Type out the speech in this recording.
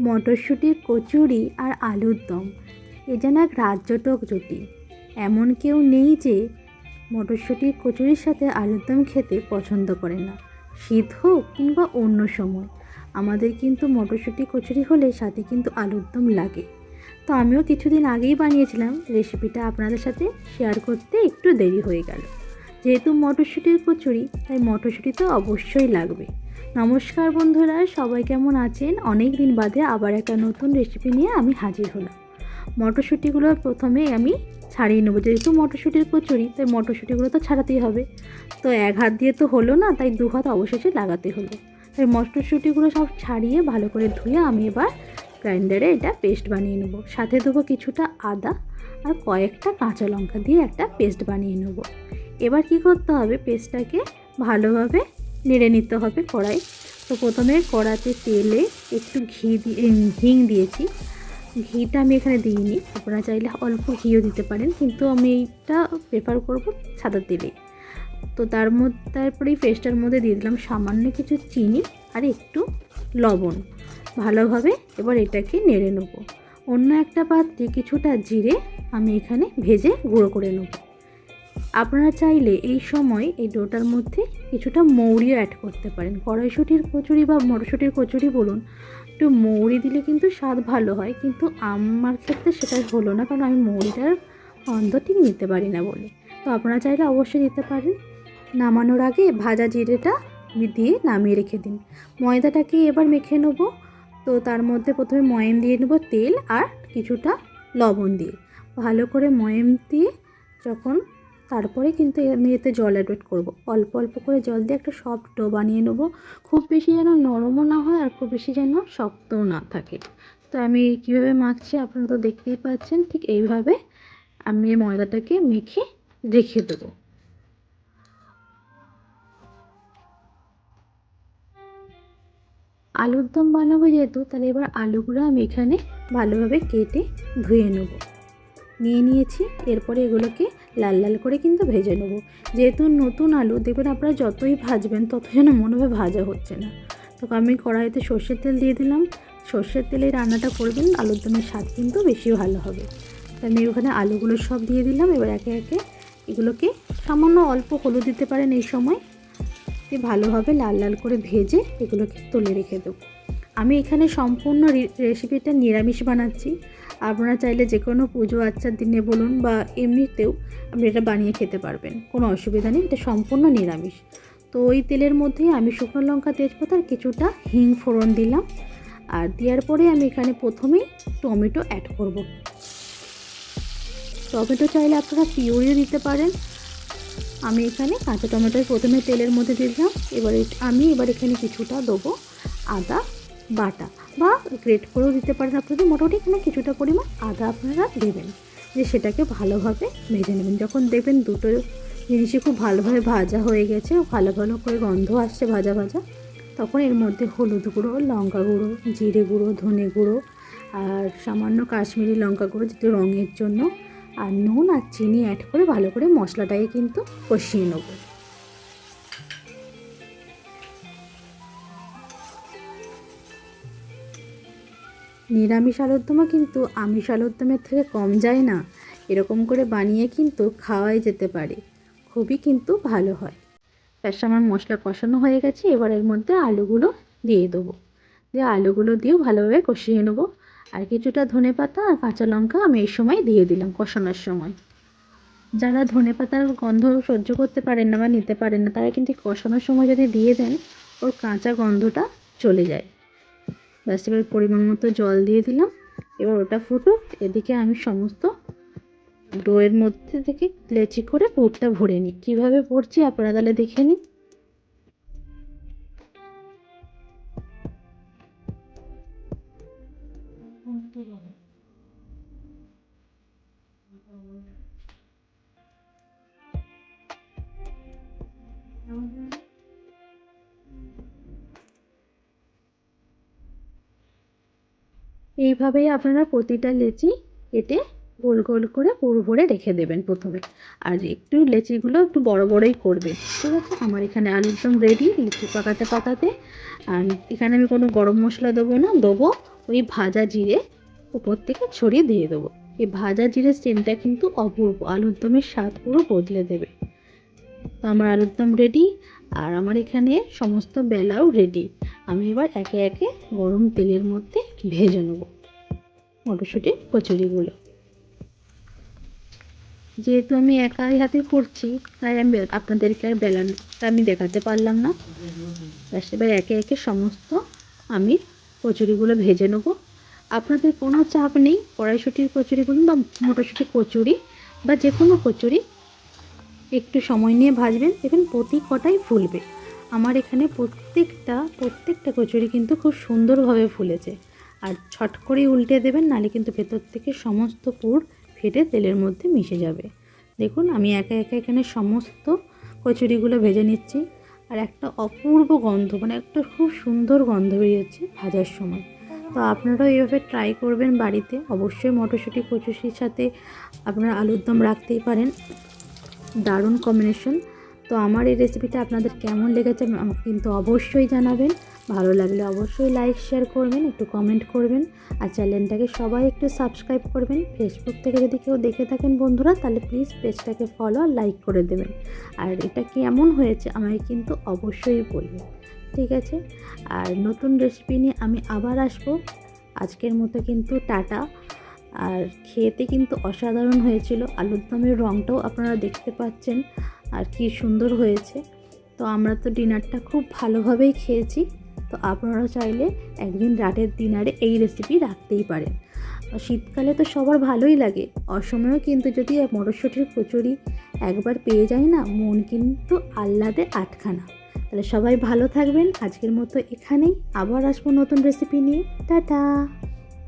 মটরশুঁটির কচুরি আর আলুর দম। এ যেন এক রাজ্যটক জুটি এমন কেউ নেই যে মটরশুঁটির কচুরির সাথে আলুর দম খেতে পছন্দ করে না। শীত হোক কিংবা অন্য সময়। আমাদের কিন্তু মটরশুঁটি কচুরি হলে সাথে কিন্তু আলুর দম লাগে। তো আমিও কিছুদিন আগেই বানিয়েছিলাম। রেসিপিটা আপনাদের সাথে শেয়ার করতে একটু দেরি হয়ে গেল। যেহেতু মটরশুঁটির কচুরি, তাই মটরশুঁটি তো অবশ্যই লাগবে। নমস্কার বন্ধুরা, সবাই কেমন আছেন? অনেক দিন বাদে আবার একটা নতুন রেসিপি নিয়ে আমি হাজির হলাম। মটরশুঁটিগুলো প্রথমে আমি ছাড়িয়ে নেব। যেহেতু মটরশুঁটির কচুরি, তাই মটরশুঁটিগুলো তো ছাড়াতেই হবে। তো এক হাত দিয়ে তো হলো না, তাই দু হাত অবশেষে লাগাতে হলো। তাই মটরশুঁটিগুলো সব ছাড়িয়ে ভালো করে ধুয়ে আমি এবার গ্রাইন্ডারে এটা পেস্ট বানিয়ে নেব। সাথে দেবো কিছুটা আদা আর কয়েকটা কাঁচা লঙ্কা দিয়ে একটা পেস্ট বানিয়ে নেব। এবার কি করতে হবে? পেস্টটাকে ভালোভাবে নেড়ে নিতে হবে কড়াই। তো প্রথমে কড়াতে তেলে একটু ঘি দিয়ে হিং দিয়েছি। ঘিটা আমি এখানে দিইনি। আপনারা চাইলে অল্প ঘিও দিতে পারেন, কিন্তু আমি এইটা প্রেফার করব সাদা তেলে। তো তার মধ্যে তারপরে এই পেস্টটার মধ্যে দিয়ে দিলাম সামান্য কিছু চিনি আর একটু লবণ। ভালোভাবে এবার এটাকে নেড়ে নেব। অন্য একটা পাত্রে কিছুটা জিরে আমি এখানে ভেজে গুঁড়ো করে নেব। আপনারা চাইলে এই সময় এই ডোটার মধ্যে কিছুটা মৌরিও অ্যাড করতে পারেন। কড়াইশুটির কচুরি বা মটরশুঁটির কচুরি বলুন, একটু মৌরি দিলে কিন্তু স্বাদ ভালো হয়, কিন্তু আমার ক্ষেত্রে সেটা হলো না, কারণ আমি মৌরিটার গন্ধ ঠিক নিতে পারি না বলে। তো আপনারা চাইলে অবশ্যই দিতে পারেন। নামানোর আগে ভাজা জিরেটা দিয়ে নামিয়ে রেখে দিন। ময়দাটাকে এবার মেখে নেব। তো তার মধ্যে প্রথমে ময়াম দিয়ে নেব তেল আর কিছুটা লবণ দিয়ে। ভালো করে ময়াম দিয়ে যখন তারপরে কিন্তু আমি এতে জল অ্যাড করব। অল্প অল্প করে জল দিয়ে একটা সফট ডো বানিয়ে নেব। খুব বেশি যেন নরমও না হয় আর খুব বেশি যেন শক্তও না থাকে। তো আমি কীভাবে মাখছি আপনারা তো দেখতেই পাচ্ছেন, ঠিক এইভাবে আমি এই ময়দাটাকে মেখে রেখে দেবো। আলুর দম বানাবো যেহেতু, তাহলে এবার আলুগুলো আমি এখানে ভালোভাবে কেটে ধুয়ে নেব। নিয়ে নিয়েছি। এরপরে এগুলোকে লাল লাল করে কিন্তু ভেজে নেব। যেহেতু নতুন আলু, দেখবেন আপনারা যতই ভাজবেন তত যেন মনে হবে ভাজা হচ্ছে না। তো আমি কড়াইতে সর্ষের তেল দিয়ে দিলাম। সর্ষের তেলে রান্নাটা করবেন, আলুর দমের স্বাদ কিন্তু বেশি ভালো হবে। তো আমি ওখানে আলুগুলো সব দিয়ে দিলাম। এবার একে একে এগুলোকে সামান্য অল্প হলুদ দিতে পারেন এই সময়। দিয়ে ভালোভাবে লাল লাল করে ভেজে এগুলোকে তুলে রেখে দেবো। আমি এখানে সম্পূর্ণ রেসিপিটা নিরামিষ বানাচ্ছি। আপনারা চাইলে যে কোনো পুজো আচ্চার দিনে বলুন বা এমনিতেও আপনি এটা বানিয়ে খেতে পারবেন। কোনো অসুবিধা নেই, এটা সম্পূর্ণ নিরামিষ। তো ওই তেলের মধ্যেই আমি শুকনো লঙ্কা, তেজপাতা আর কিছুটা হিং ফোড়ন দিলাম। আর দেওয়ার পরে আমি এখানে প্রথমেই টমেটো অ্যাড করব। টমেটো চাইলে আপনারা পিওরিও দিতে পারেন। আমি এখানে কাঁচা টমেটো প্রথমে তেলের মধ্যে দিলাম। এবারে আমি এবার এখানে কিছুটা দেবো আদা বাটা। বা গ্রেট করেও দিতে পারেন আপনাদের। মোটামুটি এখানে কিছুটা পরিমাণ আদা আপনারা দেবেন, যে সেটাকে ভালোভাবে ভেজে নেবেন। যখন দেখবেন দুটো জিনিসই খুব ভালোভাবে ভাজা হয়ে গেছে, ভালো ভালো করে গন্ধ আসছে ভাজা ভাজা, তখন এর মধ্যে হলুদ গুঁড়ো, লঙ্কা গুঁড়ো, জিরে গুঁড়ো, ধনে গুঁড়ো আর সামান্য কাশ্মীরি লঙ্কা গুঁড়ো যেটা রঙের জন্য, আর নুন আর চিনি অ্যাড করে ভালো করে মশলাটাকে কিন্তু কষিয়ে নেব। নিরামিষ আলুর দমও কিন্তু আমিষ আলুর দমের থেকে কম যায় না। এরকম করে বানিয়ে কিন্তু খাওয়াই যেতে পারে। খুবই কিন্তু ভালো হয়। তার আমার মশলা কষানো হয়ে গেছে। এবার এর মধ্যে আলুগুলো দিয়ে দেবো। দিয়ে আলুগুলো দিয়েও ভালোভাবে কষিয়ে নেব। আর কিছুটা ধনে পাতা আর কাঁচা লঙ্কা আমি এই সময় দিয়ে দিলাম কষানোর সময়। যারা ধনে পাতার গন্ধ সহ্য করতে পারেন না বা নিতে পারেন না, তারা কিন্তু কষানোর সময় যদি দিয়ে দেন, ওর কাঁচা গন্ধটা চলে যায়। ব্যাস, এবার পরিমাণ মতো জল দিয়ে দিলাম। এবার ওটা ফুটুক। এদিকে আমি সমস্ত ডোয়ের মধ্যে থেকে লেচি করে পুরটা ভরে নিই। কীভাবে ভরছি আপনারা তাহলে দেখে নিন। এইভাবেই আপনারা প্রতিটা লেচি কেটে গোল গোল করে পুর ভরে রেখে দেবেন প্রথমে। আর একটু লেচিগুলো একটু বড় বড়ই করবে ঠিক আছে? আমার এখানে আলুর দম রেডি লিচি পাকাতে পাকাতে। আর এখানে আমি কোনো গরম মশলা দেবো না, দেবো ওই ভাজা জিরে উপর থেকে ছড়িয়ে দিয়ে দেবো। এই ভাজা জিরের সেন্টটা কিন্তু অপূর্ব, আলুর দমের স্বাদ পুরো বদলে দেবে। তো আমার আলুর দম রেডি আর আমার এখানে সমস্ত বেলাও রেডি আমি এবার একে একে গরম তেলের মধ্যে ভেজে নেব মটরশুঁটি, কচুরিগুলো। যেহেতু আমি একাই হাতে করছি, তাই আমি আপনাদেরকে আর বেলানটা আমি দেখাতে পারলাম না। ব্যাস, এবার একে একে সমস্ত আমি কচুরিগুলো ভেজে নেব। আপনাদের কোনো চাপ নেই, কড়াইশুটির কচুরি বলুন বা মটরশুঁটি কচুরি বা যে কোনো কচুরি, একটু সময় নিয়ে ভাজবেন। দেখবেন প্রতি কটাই ফুলবে। আমার এখানে প্রত্যেকটা প্রত্যেকটা কচুরি কিন্তু খুব সুন্দরভাবে ফুলেছে। আর ছট করে উল্টে দেবেন নালে কিন্তু ভেতর থেকে সমস্ত পুর ফেটে তেলের মধ্যে মিশে যাবে। দেখুন, আমি একা একা এখানে সমস্ত কচুরিগুলো ভেজে নিচ্ছি। আর একটা অপূর্ব গন্ধ মানে একটা খুব সুন্দর গন্ধ বেরিয়েছে ভাজার সময়। তো আপনারাও এইভাবে ট্রাই করবেন বাড়িতে। অবশ্যই মটরশুঁটি, কচুরির সাথে আপনারা আলুর দম রাখতেই পারেন। দারুণ কম্বিনেশন তো আমার এই রেসিপিটা আপনাদের কেমন লেগেছে কিন্তু অবশ্যই জানাবেন। ভালো লাগলে অবশ্যই লাইক শেয়ার করবেন, একটু কমেন্ট করবেন। আর চ্যানেলটাকে সবাই একটু সাবস্ক্রাইব করবেন। ফেসবুক থেকে যদি কেউ দেখে থাকেন বন্ধুরা, তাহলে প্লিজ পেজটাকে ফলো আর লাইক করে দেবেন। আর এটা কেমন হয়েছে আমাকে কিন্তু অবশ্যই বলবেন। ঠিক আছে? আর নতুন রেসিপি নিয়ে আমি আবার আসব। আজকের মতো কিন্তু টাটা। আর খেতে কিন্তু অসাধারণ হয়েছিল। আলুর দমের রঙটাও আপনারা দেখতে পাচ্ছেন। আর কি সুন্দর হয়েছে। তো আমরা তো ডিনারটা খুব ভালোভাবেই খেয়েছি। তো আপনারা চাইলে একদিন রাতের ডিনারে এই রেসিপি রাখতেই পারেন। শীতকালে তো সবার ভালোই লাগে। অসময়েও কিন্তু যদি মটরশুঁটির কচুরি একবার পেয়ে যায় না, মন কিন্তু আহ্লাদে আটখানা। তাহলে সবাই ভালো থাকবেন। আজকের মতো এখানেই। আবার আসব নতুন রেসিপি নিয়ে। টাটা!